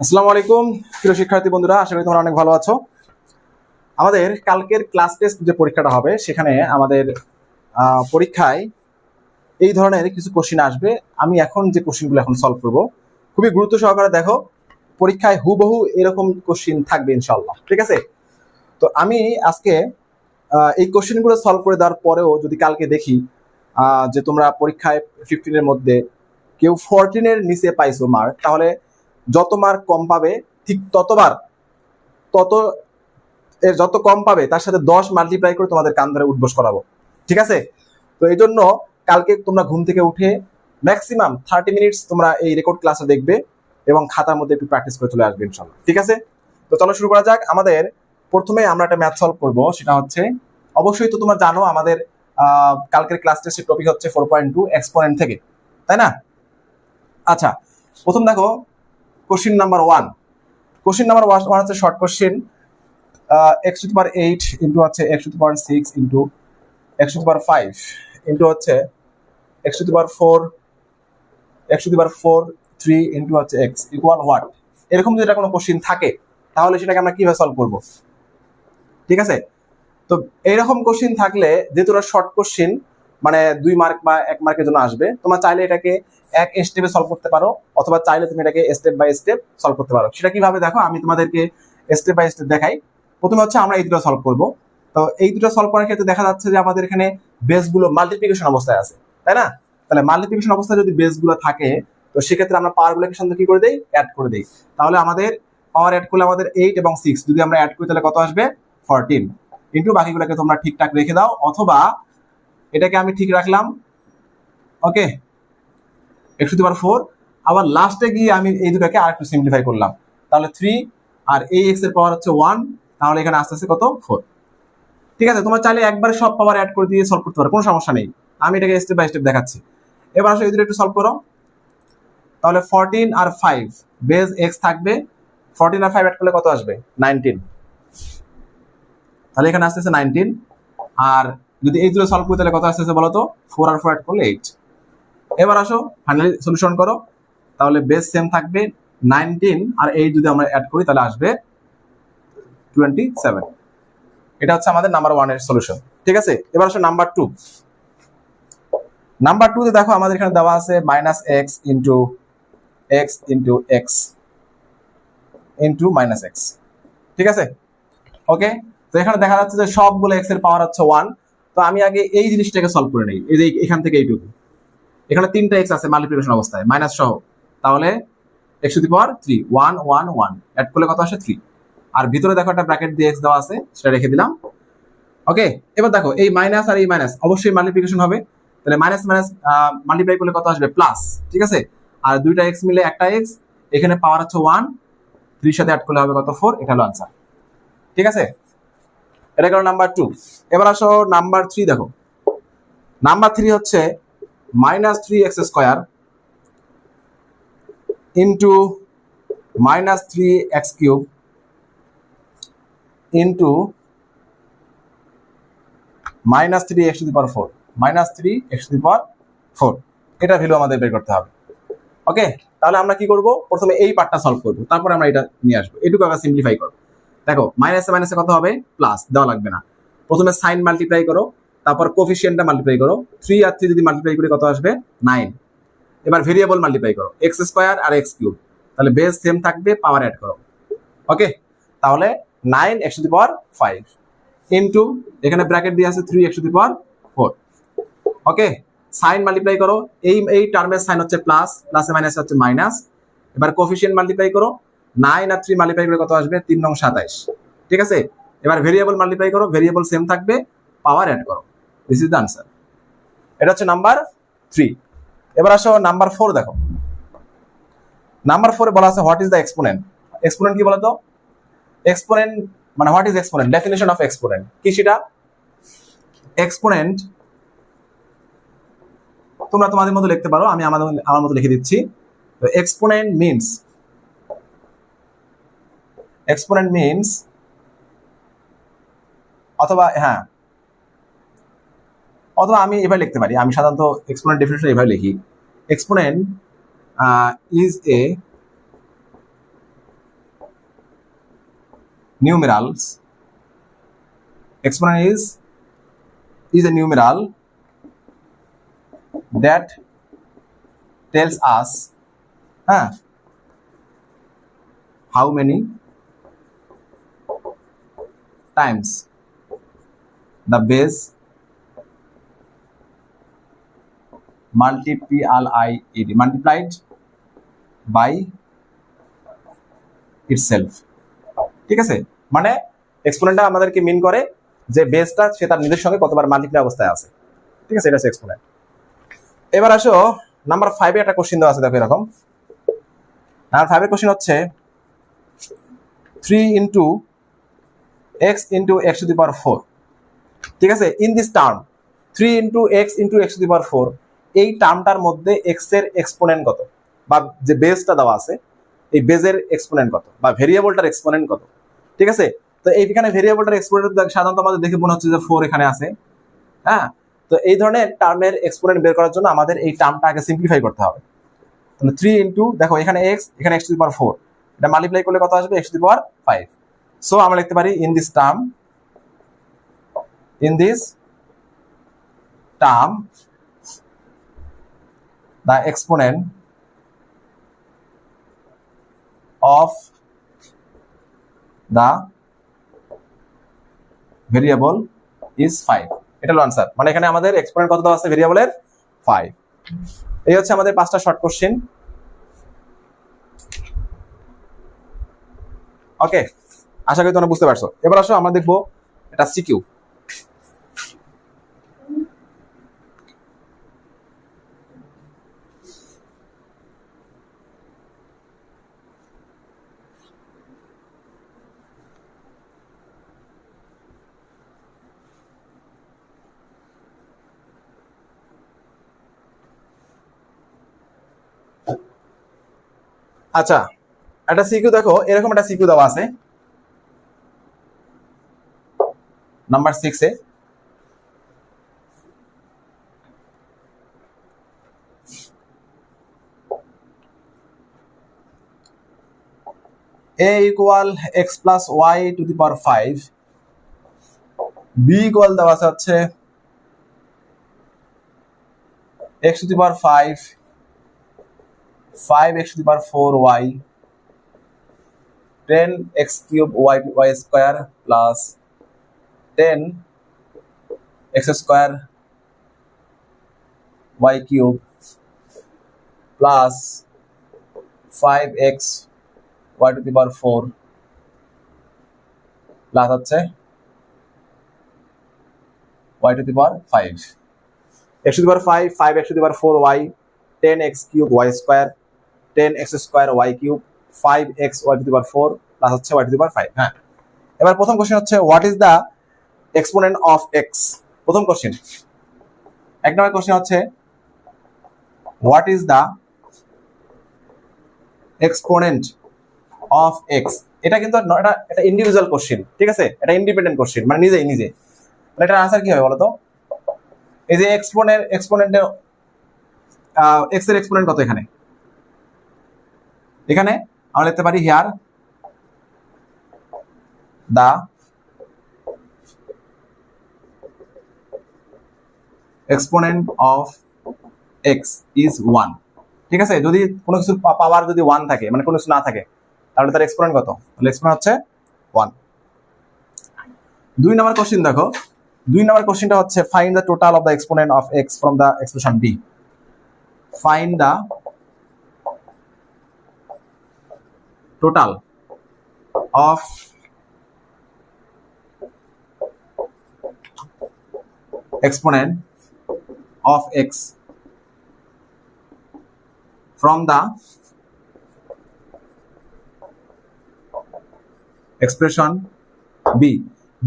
আসসালামু আলাইকুম, প্রিয় শিক্ষার্থী বন্ধুরা, আশা করি তোমরা অনেক ভালো আছো। আমাদের কালকের ক্লাস টেস্ট যে পরীক্ষাটা হবে, সেখানে আমাদের পরীক্ষায় এই ধরনের কিছু কোশ্চিন আসবে। আমি এখন যে কোশ্চিনগুলো এখন সলভ করব, খুবই গুরুত্ব সহকারে দেখো, পরীক্ষায় হুবহু এরকম কোশ্চিন থাকবে ইনশাল্লাহ ঠিক আছে? তো আমি আজকে এই কোশ্চিনগুলো সলভ করে দেওয়ার পরেও যদি কালকে দেখি যে তোমরা পরীক্ষায় ফিফটিনের মধ্যে কেউ ফোরটিনের নিচে পাইছো মার্ক তাহলে যত মার্ক কম পাবে, ঠিক ততবার, তত, এর যত কম পাবে, তার সাথে দশ মাল্টিপ্লাই করে তোমাদের কান ধরে উঠবোস করাবো। ঠিক আছে? তো এই জন্য কালকে তোমরা ঘুম থেকে উঠে ম্যাক্সিমাম থার্টি মিনিটস তোমরা এই রেকর্ড ক্লাসে দেখবে এবং খাতার মধ্যে একটু প্র্যাকটিস করে চলে আসবে ইনশাল্লাহ। ঠিক আছে? তো চলো শুরু করা যাক। আমাদের প্রথমে আমরা একটা ম্যাথ সলভ করব, সেটা হচ্ছে, অবশ্যই তো তোমরা জানো আমাদের কালকের ক্লাস টেস্টের টপিক হচ্ছে ফোর পয়েন্ট টু এক্সপোনেন্ট থেকে, তাই না? আচ্ছা প্রথম দেখো question number one question number one হচ্ছে short question x to power eight into হচ্ছে x to power six into x to power five into হচ্ছে x to power four x to power four three into হচ্ছে x equal what এরকম যদি কোনো question থাকে, তাহলে সেটাকে আমরা কীভাবে সলভ করব? ঠিক আছে? তো এইরকম কোশ্চিন থাকলে, যেহেতু শর্ট কোশ্চিন মানে দুই মার্ক বা এক মার্কের জন্য আসবে। তোমার চাইলে এটাকে এক স্টেপে সলভ করতে পারো, অথবা চাইলে তুমি এটাকে স্টেপ বাই স্টেপ সলভ করতে পারো। সেটা কীভাবে দেখো? আমি তোমাদেরকে স্টেপ বাই স্টেপ দেখাই। প্রথমে হচ্ছে আমরা এই দুটো সলভ করব। তো এই দুটো সলভ করার ক্ষেত্রে দেখা যাচ্ছে যে আমাদের এখানে বেসগুলো মাল্টিপ্লিকেশন অবস্থায় আছে, তাই না? তাহলে মাল্টিপ্লিকেশন অবস্থায় যদি বেসগুলো থাকে, তো সেক্ষেত্রে আমরা পাওয়ারগুলোকে সাথে কি করে দেই? অ্যাড করে দেই। তাহলে আমাদের পাওয়ার অ্যাড করলে আমাদের এইট এবং সিক্স যদি আমরা অ্যাড করি তাহলে কত আসবে? ফোরটিন ইন্টু বাকিগুলোকে তোমরা ঠিকঠাক রেখে দাও, অথবা এটাকে আমি ঠিক রাখলাম। ওকে একশো দুবার ফোর আবার লাস্টে গিয়ে আমি এই দুটাকে আর একটু সিম্পলিফাই করলাম। তাহলে থ্রি আর এই এক্সের পাওয়ার হচ্ছে ওয়ান তাহলে এখানে আস্তে আস্তে কত? ফোর ঠিক আছে, তোমার চাইলে একবারে সব পাওয়ার অ্যাড করে দিয়ে সলভ করতে পারো, কোনো সমস্যা নেই। আমি এটাকে স্টেপ বাই স্টেপ দেখাচ্ছি। এবার আসলে এই দুটো একটু সলভ করো। তাহলে ফোরটিন আর ফাইভ বেস এক্স থাকবে। ফোরটিন আর ফাইভ অ্যাড করলে কত আসবে? নাইনটিন তাহলে এখানে আসতেছে নাইনটিন আর যদি এই দুটো সলভ করি তাহলে কত আসতেছে বলো তো ফোর আর ফোর অ্যাড করলে এইট এবার আসো ফাইনালি সলিউশন করো। তাহলে বেস সেম থাকবে নাইনটিন আর এইট যদি আমরা অ্যাড করি তাহলে আসবে টোয়েন্টি সেভেন এটা হচ্ছে আমাদের নাম্বার ওয়ানের সলিউশন ঠিক আছে? এবার আসো নাম্বার টু নাম্বার টু দেখো আমাদের এখানে দেওয়া আছে minus x into x into x into minus x ঠিক আছে? ওকে তো এখানে দেখা যাচ্ছে যে সবগুলো এক্সের পাওয়ার হচ্ছে ওয়ান তো আমি আগে এই জিনিসটাকে সলভ করে নেই। এই যে এখান থেকে এইটুকু। এখানে তিনটা এক্স আছে মাল্টিপ্লিকেশন অবস্থায়। মাইনাস সহ। তাহলে x to the power three one one one add করলে কত আসে? থ্রি আর ভিতরে দেখো একটা ব্র্যাকেট দিয়ে এক্স দেওয়া আছে, সেটা রেখে দিলাম। ওকে এবার দেখো, এই মাইনাস আর এই মাইনাস অবশ্যই মাল্টিপ্লিকেশন হবে। তাহলে মাইনাস মাইনাস মাল্টিপ্লাই করলে কত আসবে? প্লাস ঠিক আছে? আর দুইটা এক্স মিলে একটা এক্স এখানে পাওয়ার হচ্ছে ওয়ান থ্রির সাথে অ্যাড করলে হবে কত? ফোর এটা হলো আনসার ঠিক আছে? এটা গেল নাম্বার টু এবার আসো নাম্বার থ্রি দেখো। নাম্বার থ্রি হচ্ছে minus three x square into minus three x cube into minus three x to the power four minus three x to the power four এটা value আমাদের বের করতে হবে। ওকে তাহলে আমরা কি করব? প্রথমে এই পার্টটা সলভ করব। তারপরে আমরা এটা নিয়ে আসব। এটুকু আবার সিম্পলিফাই করো দেখো মাইনাসে মাইনাসে কত হবে? প্লাস দেওয়া লাগবে না। প্রথমে সাইন মাল্টিপ্লাই করো, তারপর কোফিসিয়েন্টটা মাল্টিপ্লাই করো। থ্রি আর থ্রি যদি মাল্টিপ্লাই করে, কত আসবে? নাইন এবার ভেরিয়েবল মাল্টিপ্লাই করো এক্স স্কোয়ার আর এক্স কিউব তাহলে বেস সেম থাকবে পাওয়ার অ্যাড করো। ওকে তাহলে nine x to the power five into এখানে ব্র্যাকেট দিয়ে আছে three x to the power four okay sign multiply করো, এই এই টার্মের সাইন হচ্ছে প্লাস প্লাসে মাইনাস হচ্ছে মাইনাস এবার কোফিসিয়েন্ট মাল্টিপ্লাই করো নাইন আর থ্রি মাল্টিপ্লাই করে কত আসবে? তিন নং সাতাইশ। ঠিক আছে? এবার ভেরিয়েবল মাল্টিপ্লাই করো ভেরিয়েবল সেম থাকবে পাওয়ার অ্যাড করো। দিস ইজ দ্য আনসার এটা হচ্ছে নাম্বার থ্রি এবার আসো নাম্বার ফোর দেখো। নাম্বার ফোরে বলা আছে what is the exponent exponent কি বলতো? এক্সপোনেন্ট মানে what is exponent definition of exponent কি সেটা? এক্সপোনেন্ট তোমরা তোমাদের মতো লিখতে পারো, আমি আমাদের আমার মতো লিখে দিচ্ছি। এক্সপোনেন্ট মিনস এক্সপোনেন্ট মিনস অথবা হ্যাঁ। অথবা আমি এভাবে লিখতে পারি। আমি সাধারণত এক্সপোনেন্ট ডেফিনেশন এভাবে লিখি। Exponent is a numerals exponent is is a numeral that tells us huh, how many times. The base multiplied multiplied by itself. ঠিক আছে? মানে এক্সপোনেন্টটা আমাদেরকে মিন করে যে বেসটা সে তার নিজের সঙ্গে কতবার মাল্টিপ্লাই অবস্থায় আছে। ঠিক আছে? এটা হচ্ছে এক্সপোনেন্ট এবার আসো নাম্বার ফাইভে একটা কোশ্চিন দেওয়া আছে, দেখো এরকম। নাম্বার ফাইভের কোশ্চিন হচ্ছে three into x into x to the power four ঠিক আছে? In this term three into x into x to the power four এই টার্মটার মধ্যে এক্সের এক্সপোনেন্ট কত? বা যে বেসটা দেওয়া আছে, এই বেজের এক্সপোনেন্ট কত? বা ভেরিয়েবলটার এক্সপোনেন্ট কত? ঠিক আছে? তো এইখানে ভেরিয়েবলটার এক্সপোনেন্ট সাধারণত আমাদের দেখে মনে হচ্ছে যে ফোর এখানে আছে। হ্যাঁ? তো এই ধরনের টার্মের এক্সপোনেন্ট বের করার জন্য আমাদের এই টার্মটা আগে সিম্পলিফাই করতে হবে। তাহলে থ্রি ইন্টু দেখো, এখানে এক্স এখানে x to the power four এটা মাল্টিপ্লাই করলে কত আসবে? X to the power five so আমরা লিখতে পারি in this term in this term the exponent of the variable is 5 এটা হলো আনসার মানে এখানে আমাদের এক্সপোনেন্ট কত আছে? ভেরিয়েবলের ফাইভ এই হচ্ছে আমাদের পাঁচটা শর্ট কোশ্চেন ওকে আশা করি তোমরা বুঝতে পারছ। এবার আসো, আমরা দেখব এটা সিকিউ আচ্ছা একটা সিকিউ দেখো, এরকম একটা সিকিউ দেওয়া আছে। নাম্বার সিক্সে a equal x plus y to the power 5 b equal দেওয়া আছে হচ্ছে x the power 5 5x to the power 4y 10x cube y y square plus 10 x square y cube plus 5x y to the power 4 plus হচ্ছে y to the power 5 x to the power 5 5x to the power 4y 10x cube y square 10x square y cube 5x y to the power 4 plus হচ্ছে y to the power 5 হ্যাঁ এবার প্রথম question হচ্ছে what is the exponent of x প্রথম question এক নম্বর question হচ্ছে what is the exponent of x এটা কিন্তু এটা এটা ইন্ডিভিজুয়াল কোশ্চেন ঠিক আছে? এটা ইন্ডিপেন্ডেন্ট কোশ্চেন মানে নিজেই নিজে তাহলে এটার আনসার কি হবে বলো তো এই যে এক্সপোনেন্ট এক্সপোনেন্টের এক্সের এক্সপোনেন্ট কত এখানে? এখানে আমরা লিখতে পারি here the exponent of x is one ঠিক আছে? যদি কোনো কিছু পাওয়ার যদি ওয়ান থাকে মানে কোনো কিছু না থাকে, তাহলে তার এক্সপোনেন্ট কত? তাহলে এক্সপোনেন্ট হচ্ছে ওয়ান দুই নম্বর কোশ্চেন দেখো। দুই নম্বর কোশ্চেনটা হচ্ছে find the total of the exponent of x from the expression B find the total of exponent of x from the expression B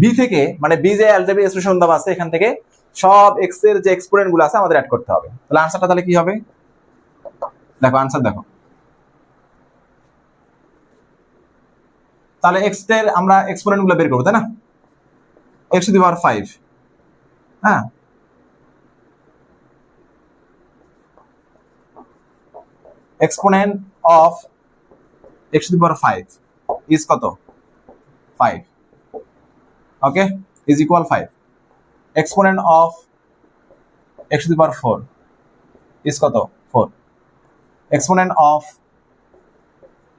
B থেকে মানে বি যে অ্যালজেব্রিক এক্সপ্রেশন দেওয়া আছে, এখান থেকে সব এক্সের যে এক্সপোনেন্টগুলো আছে, আমাদের অ্যাড করতে হবে। তাহলে আনসারটা তাহলে কি হবে? দেখো আনসার দেখো। তাহলে এক্সের আমরা এক্সপোনেন্টগুলো বের করব, তাই না? X to the power five হ্যাঁ? Exponent of x to the power 5 is কত? Five okay is equal five exponent of x to the power four is কত? Four exponent of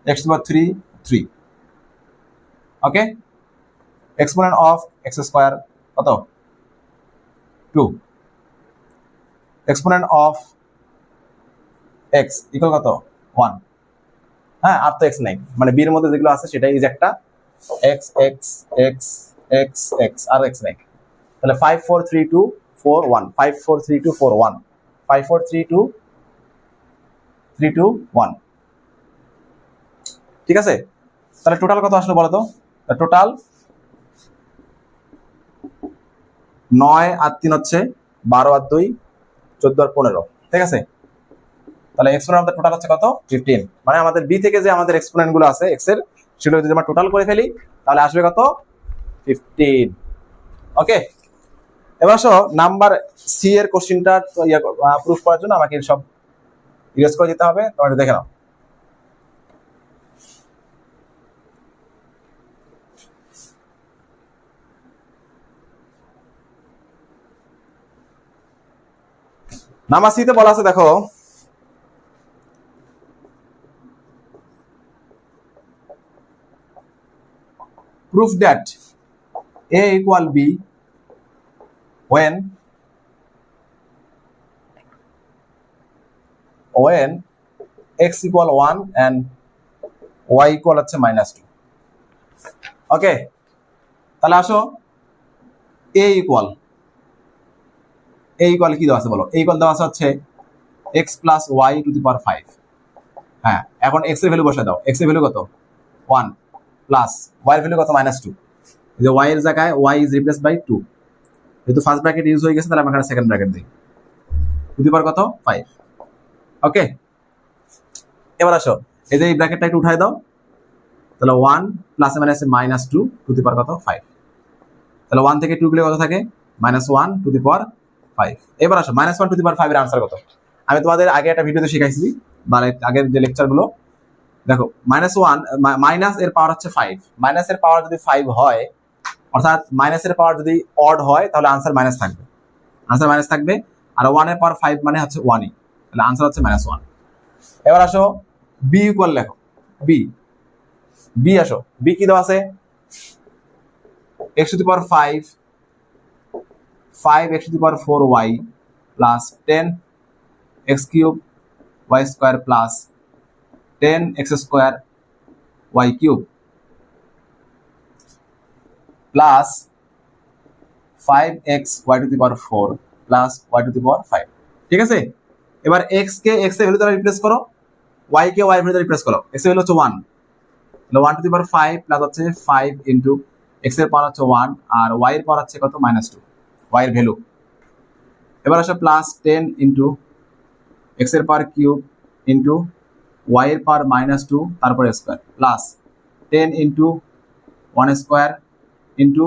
x to the power three three okay exponent of x square কত? Two exponent of x equal কত? One হ্যাঁ আর তো x নাই। মানে বির মধ্যে যেগুলো আছে সেটা ইজ একটা। X x x x x আর এক্স নাই। তাহলে five four three two four one five four three two four one five four three two three two one ঠিক আছে? তাহলে টোটাল কত আসলো বলো তো টোটাল নয় আর তিন হচ্ছে বারো আর দুই, চোদ্দ আর পনেরো। ঠিক আছে? তাহলে এক্সপোনেন্ট আমাদের টোটাল হচ্ছে কত? ফিফটিন মানে আমাদের বি থেকে যে আমাদের এক্সপোনেন্টগুলো আছে এক্সের, সেগুলো যদি আমরা টোটাল করে ফেলি, তাহলে আসবে কত? Fifteen okay? এবার আসো নাম্বার সি এর কোশ্চিনটা প্রুফ করার জন্য আমাকে সব ইউজ করে দিতে হবে তোমার দেখে নাও। নাম্বার সিতে বলা আছে, দেখো prove that a equal b when when x equal 1 and y equal হচ্ছে মাইনাস টু ওকে তাহলে আসো, a ইকুয়াল a ইকুয়াল কি দেওয়া আছে বলো? A ইকুয়াল দেওয়া আছে হচ্ছে x plus y to the power five হ্যাঁ এখন x এর ভ্যালু বসে দাও। X এর ভ্যালু কত? ওয়ান প্লাস ওয়াই ভ্যালু কত? মাইনাস টু যে ওয়াই এর জায়গায় y is replace by two যেহেতু ফার্স্ট ব্র্যাকেট ইউজ হয়ে গেছে, তাহলে আমরা এখানে সেকেন্ড ব্র্যাকেট দিই। পাওয়ার কত? ফাইভ ওকে এবার আসো। এই যে এই ব্র্যাকেটটা একটু উঠাই দাও। তাহলে ওয়ান প্লাসে মাইনাসে minus two two the power কত? ফাইভ তাহলে ওয়ান থেকে টু গুলো কত থাকে? Minus one to the power five এবার আসো minus one to the power ফাইভের আনসার কত? আমি তোমাদের আগে একটা ভিডিওতে শিখাইছি বা আগের যে লেকচারগুলো দেখো মাইনাস ওয়ান মাইনাস এর পাওয়ার হচ্ছে ফাইভ মাইনাস এর পাওয়ার যদি ফাইভ হয়, অর্থাৎ মাইনাস এর পাওয়ার যদি অড হয়, তাহলে আনসার মাইনাস থাকবে। আনসার মাইনাস থাকবে, আর ওয়ানের পাওয়ার ফাইভ মানে হচ্ছে ওয়ানই তাহলে আনসার হচ্ছে মাইনাস ওয়ান এবার আসো বি ইকুয়াল লেখো। বি বি আসো। বি কি দেওয়া আছে? X to the power five five x to the power four y plus ten x cube y square plus ten x square y cube plus five x y to the power four plus y to the power five ঠিক আছে? এবার x কে এক্সের value দ্বারা replace করো y কে y value replace করো। এক্সের value হচ্ছে ওয়ান তাহলে one to the power five plus হচ্ছে ফাইভ ইন্টু এক্সের পাওয়ার হচ্ছে ওয়ান আর ওয়াই এর পাওয়ার হচ্ছে কত? মাইনাস টু ওয়াই এর ভ্যালু এবার আসে প্লাস টেন ইন্টু এক্সের পাওয়ার কিউব ইন্টু ওয়াই এর পাওয়ার মাইনাস টু তারপরে square plus ten into one square into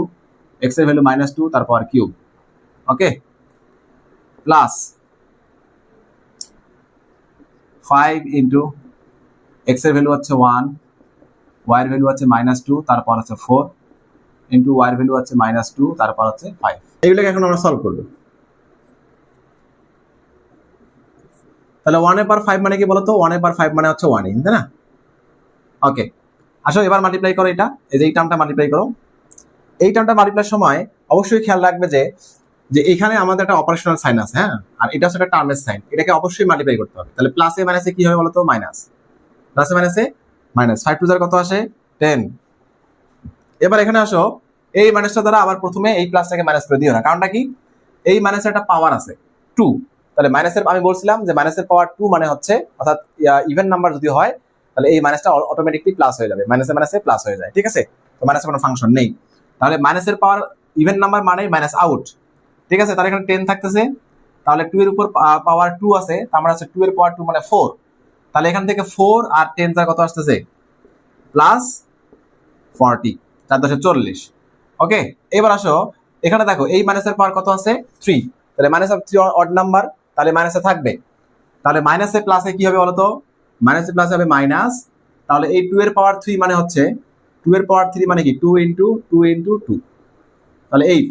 এক্সের ভ্যালু মাইনাস টু তারপর cube okay plus five into এক্সের ভ্যালু হচ্ছে ওয়ান ওয়াই এর ভ্যালু হচ্ছে মাইনাস টু তারপর হচ্ছে ফোর ইন্টু ওয়াই এর ভ্যালু হচ্ছে মাইনাস টু তারপর হচ্ছে ফাইভ এগুলোকে এখন আমরা সলভ করব। তাহলে ওয়ানের পার ফাইভ মানে কি বলতো? ওয়ান এ পার ফাইভ মানে হচ্ছে ওয়ান তাই না? ওকে আসো, এবার মাল্টিপ্লাই করো এটা। এই যে এই টার্মটা মাল্টিপ্লাই করো। এই টার্মটা মাল্টিপ্লাই সময় অবশ্যই খেয়াল রাখবে যে যে এখানে আমাদের একটা অপারেশনাল সাইন আছে হ্যাঁ? আর এটা হচ্ছে একটা টার্মের সাইন এটাকে অবশ্যই মাল্টিপ্লাই করতে হবে। তাহলে প্লাসে মাইনাসে কি হবে বলতো? মাইনাস প্লাসে মাইনাসে মাইনাস ফাইভ টু কত আসে? টেন এবার এখানে আসো। এই মাইনাসটা দ্বারা আবার প্রথমে এই প্লাসটাকে মাইনাস করে দিও না। কারণটা কি? এই মাইনাসের একটা পাওয়ার আছে। টু তাহলে মাইনাসের আমি বলছিলাম যে মাইনাসের পাওয়ার টু মানে হচ্ছে, অর্থাৎ ইভেন নাম্বার যদি হয়, তাহলে এই মাইনাসটা অটোমেটিকলি প্লাস হয়ে যাবে। মাইনাসে মাইনাসে প্লাস হয়ে যায়, ঠিক আছে? তো মাইনাসের কোনো ফাংশন নেই। তাহলে মাইনাসের পাওয়ার ইভেন নাম্বার মানে মাইনাস আউট ঠিক আছে? তাহলে এখানে টেন থাকতেছে। তাহলে টু এর উপর পাওয়ার টু আছে, তার মানে হচ্ছে টু এর পাওয়ার টু মানে ফোর তাহলে এখান থেকে ফোর আর টেন তার কত আসতেছে? প্লাস ফর্টি চার দশে চল্লিশ। ওকে এবার আসো, এখানে দেখো, এই মাইনাসের পাওয়ার কত আছে? থ্রি তাহলে minus of three odd number তাহলে মাইনাসে থাকবে। তাহলে মাইনাসে প্লাসে কি হবে বলতো? মাইনাসে প্লাসে হবে মাইনাস তাহলে এই টু এর পাওয়ার থ্রি মানে হচ্ছে টু এর পাওয়ার থ্রি মানে কি? Two into two into two তাহলে এইট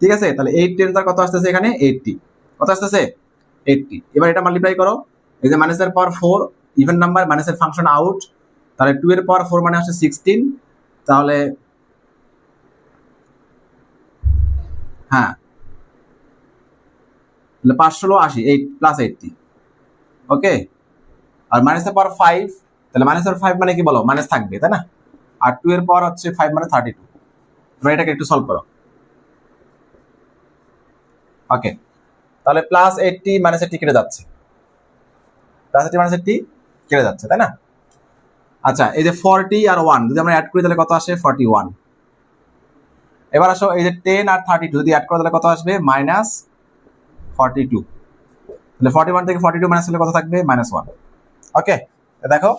ঠিক আছে? তাহলে এইট টেন কত আসতেছে এখানে? এইটটি কত আসতেছে? এইটটি এবার এটা মাল্টিপ্লাই করো। এই যে মাইনাসের পাওয়ার ফোর ইভেন নাম্বার মাইনাসের ফাংশন আউট তাহলে টু এর পাওয়ার ফোর মানে হচ্ছে সিক্সটিন তাহলে হ্যাঁ। তাহলে পাঁচ ষোলো আশি এইট প্লাস এইটটি ওকে আর মাইনাসের পাওয়ার ফাইভ তাহলে মাইনাসের ফাইভ মানে কি বলো? মাইনাস থাকবে, তাই না? আর টু এর পাওয়ার হচ্ছে ফাইভ মানে থার্টি টু এবার এটাকে একটু সলভ করো। ওকে তাহলে প্লাস এইটটি মাইনাস এইটটি কেটে যাচ্ছে। প্লাস এইটটি মাইনাস এইটটি কেটে যাচ্ছে, তাই না? আচ্ছা এই যে ফর্টি আর ওয়ান যদি আমরা অ্যাড করি তাহলে কত আসে? ফর্টি ওয়ান এবার আসো, এই যে টেন আর থার্টি টু যদি অ্যাড করে তাহলে কত আসবে? মাইনাস ফর্টি টু তাহলে ফর্টি ওয়ান থেকে ফর্টি টু মাইনাস হলে কত থাকবে? মাইনাস ওয়ান ওকে দেখো,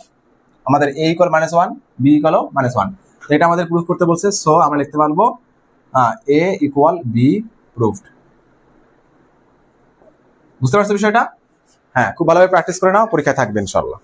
আমাদের A equal minus one B equal minus one এটা আমাদের প্রুফ করতে বলছে সো আমরা লিখতে পারব এ ইকুয়াল বি প্রুফড বুঝতে পারছ বিষয়টা? হ্যাঁ খুব ভালোভাবে প্র্যাকটিস করে নাও, পরীক্ষায় থাকবে ইনশাল্লাহ